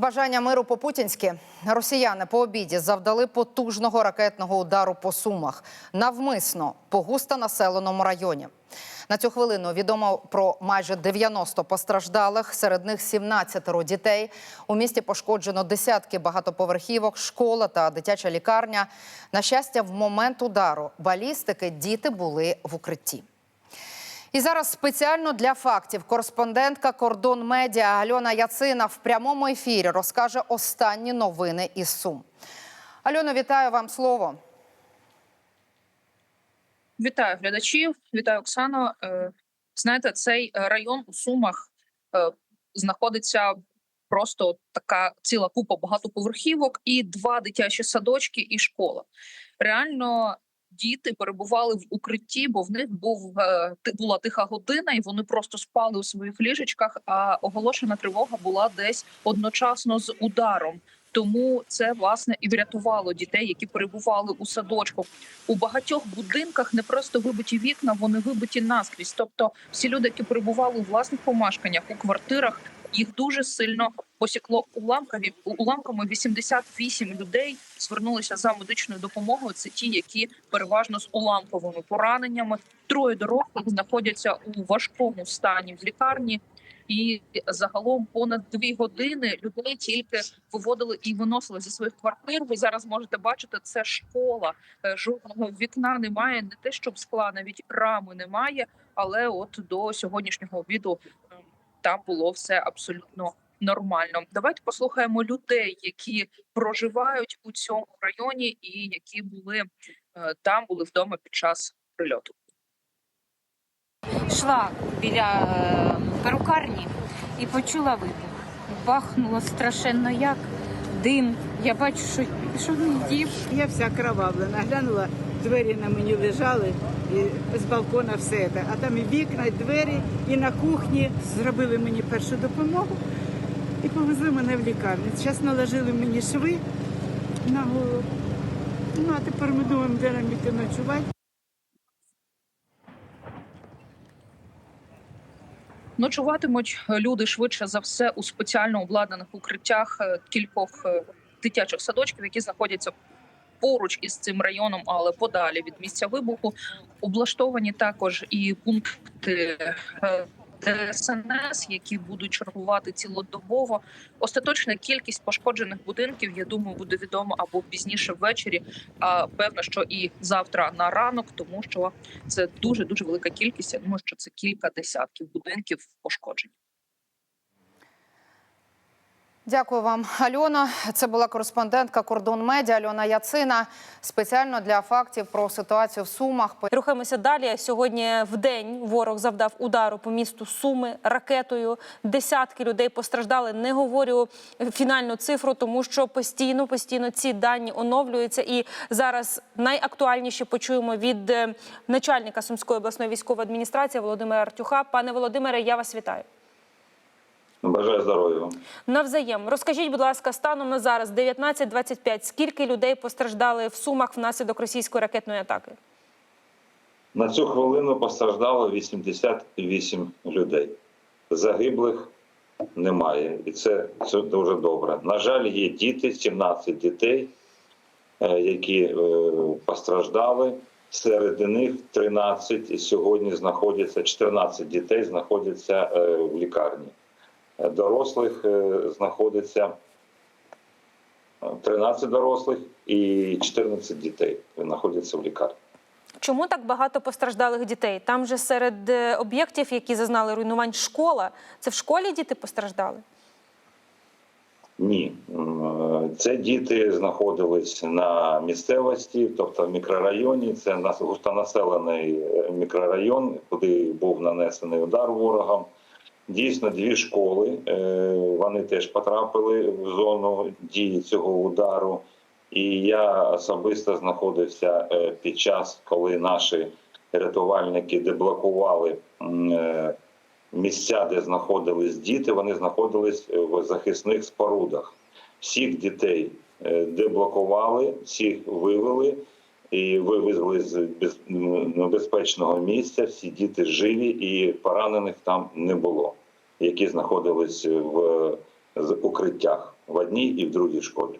Бажання миру по-путінськи. Росіяни по обіді завдали потужного ракетного удару по Сумах. Навмисно по густонаселеному районі. На цю хвилину відомо про майже 90 постраждалих, серед них 17 дітей. У місті пошкоджено десятки багатоповерхівок, школа та дитяча лікарня. На щастя, в момент удару балістики діти були в укритті. І зараз спеціально для фактів кореспондентка Кордон Медіа Альона Яцина в прямому ефірі розкаже останні новини із Сум. Альона, вітаю вам слово. Вітаю глядачів, вітаю Оксано. Е, Знаєте, цей район у Сумах е, знаходиться просто така ціла купа багатоповерхівок і два дитячі садочки і школа. Реально діти перебували в укритті, бо в них був е, була тиха година, і вони просто спали у своїх ліжечках. А оголошена тривога була десь одночасно з ударом. Тому це власне і врятувало дітей, які перебували у садочку у багатьох будинках не просто вибиті вікна, вони вибиті наскрізь. Тобто, всі люди, які перебували у власних помешканнях у квартирах, їх дуже сильно посікло уламками. Уламками 88 людей звернулися за медичною допомогою. Це ті, які переважно з уламковими пораненнями. Троє дорослих знаходяться у важкому стані в лікарні. І загалом понад дві години людей тільки виводили і виносили зі своїх квартир. Ви зараз можете бачити, це школа е, жодного вікна немає, не те, щоб скла, навіть рами немає. Але от до сьогоднішнього обіду ем, там було все абсолютно нормально. Давайте послухаємо людей, які проживають у цьому районі, і які були е, там, були вдома під час прильоту. йшла біля е, перукарні і почула вибух. Бахнуло страшенно як дим. Я бачу, що пішов мій дів. Я вся кровавлена. Глянула, двері на мені лежали, і з балкона все це. А там і вікна, і двері, і на кухні зробили мені першу допомогу і повезли мене в лікарню. Зараз наложили мені шви на голову. Ну а тепер ми думаємо, де нам іти ночувати. Ночуватимуть люди швидше за все у спеціально обладнаних укриттях е, кількох е, дитячих садочків, які знаходяться поруч із цим районом, але подалі від місця вибуху. Облаштовані також і пункти е, ДСНС, які будуть чергувати цілодобово. Остаточна кількість пошкоджених будинків, я думаю, буде відомо або пізніше ввечері. А певно, що і завтра на ранок, тому що це дуже дуже велика кількість. Я думаю, що це кілька десятків будинків пошкоджені. Дякую вам, Альона. Це була кореспондентка Кордон Медіа Альона Яцина. Спеціально для фактів про ситуацію в Сумах. Рухаємося далі. Сьогодні в день ворог завдав удару по місту Суми ракетою. Десятки людей постраждали. Не говорю фінальну цифру, тому що постійно, постійно ці дані оновлюються. І зараз найактуальніше почуємо від е, начальника Сумської обласної військової адміністрації Володимира Артюха. Пане Володимире, я вас вітаю. Бажаю здоров'я вам. Навзаєм, розкажіть, будь ласка, станом на зараз 19.25, скільки людей постраждали в Сумах внаслідок російської ракетної атаки? На цю хвилину постраждало 88 людей. Загиблих немає, і це, це дуже добре. На жаль, є діти, 17 дітей, е, які е, постраждали. Серед них 13 і сьогодні знаходяться 14 дітей знаходяться е, в лікарні. Е, Дорослих е, знаходиться е, 13 дорослих і 14 дітей знаходяться в лікарні. Чому так багато постраждалих дітей? Там же серед е, об'єктів, які зазнали руйнувань, школа. Це в школі діти постраждали? Ні, е, це діти знаходились на місцевості, тобто в мікрорайоні. Це нас густонаселений е, мікрорайон, куди був нанесений удар ворогам. Дійсно, дві школи е, вони теж потрапили в зону дії цього удару. І я особисто знаходився е, під час, коли наші рятувальники деблокували е, місця, де знаходились діти, вони знаходились в захисних спорудах. Всіх дітей деблокували, всіх вивели і вивезли з небезпечного місця. Всі діти живі і поранених там не було, які знаходились в укриттях в одній і в другій школі.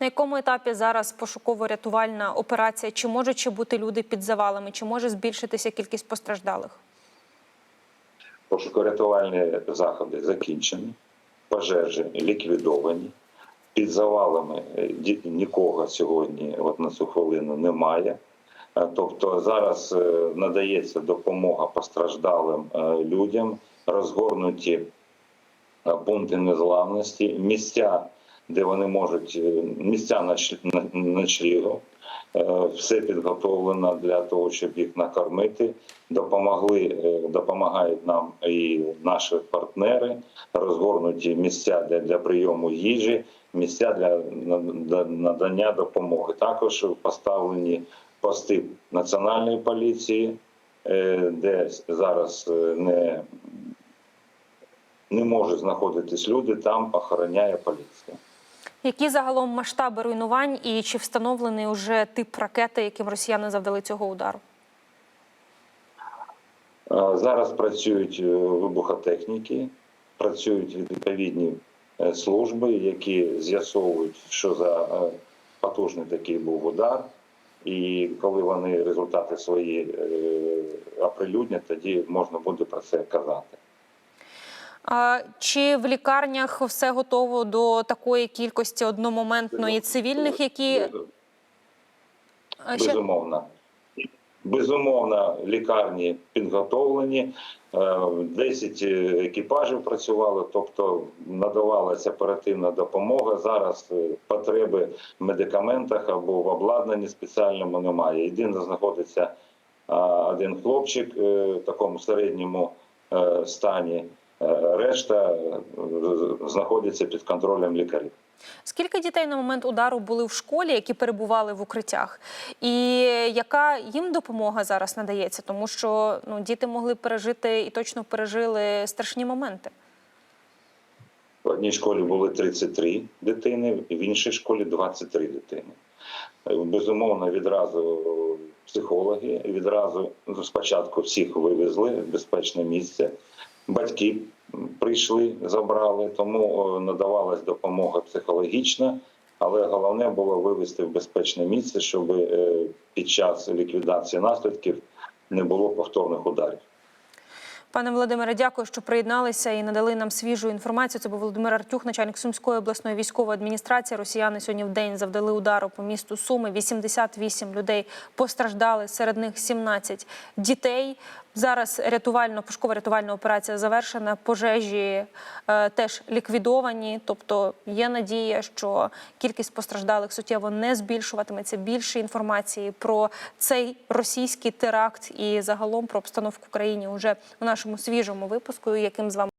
На якому етапі зараз пошуково-рятувальна операція? Чи можуть ще бути люди під завалами? Чи може збільшитися кількість постраждалих? Пошуково-рятувальні заходи закінчені, пожежі ліквідовані. Під завалами е, нікого сьогодні, от на цю хвилину, немає. Е, Тобто зараз е, надається допомога постраждалим людям, розгорнуті е, пункти незламності, місця, де вони можуть е, місця на- ночлігу. Е, Все підготовлено для того, щоб їх накормити. Допомогли, допомагають нам і наші партнери, розгорнуті місця для, для прийому їжі, місця для на- на- надання допомоги. Також поставлені пости національної поліції, де зараз не, не можуть знаходитись люди, там охороняє поліція. Які загалом масштаби руйнувань і чи встановлений уже тип ракети, яким росіяни завдали цього удару? Зараз працюють е, вибухотехніки, працюють відповідні е, служби, які з'ясовують, що за е, потужний такий був удар. І коли вони результати свої оприлюднять, тоді можна буде про це казати. А чи в лікарнях все готово до такої кількості одномоментної цивільних, які Безумовно. Безумовно, лікарні підготовлені, е, 10 екіпажів працювало, тобто надавалася оперативна допомога. Зараз е, потреби в медикаментах або в обладнанні спеціальному немає. Єдине знаходиться один хлопчик е, в такому середньому е, стані. Е, Решта е, знаходиться під контролем лікарів. скільки дітей на момент удару були в школі, які перебували в укриттях, і яка їм допомога зараз надається? Тому що ну діти могли пережити і точно пережили страшні моменти. В одній школі були 33 дитини, в іншій школі 23 дитини. Е, Безумовно, відразу психологи, відразу ну, спочатку всіх вивезли в безпечне місце. Батьки прийшли, забрали, тому е, надавалась допомога психологічна, але головне було вивезти в безпечне місце, щоб е, під час ліквідації наслідків не було повторних ударів. Пане Володимире, дякую, що приєдналися і надали нам свіжу інформацію. Це був Володимир Артюх, начальник Сумської обласної військової адміністрації. Росіяни сьогодні в день завдали удару по місту Суми. 88 людей постраждали, серед них 17 дітей. Зараз рятувально пошукова рятувальна операція завершена. Пожежі е, теж ліквідовані. Тобто є надія, що кількість постраждалих суттєво не збільшуватиметься. Більше інформації про цей російський теракт і загалом про обстановку в країні уже у нашому свіжому випуску, яким з вами.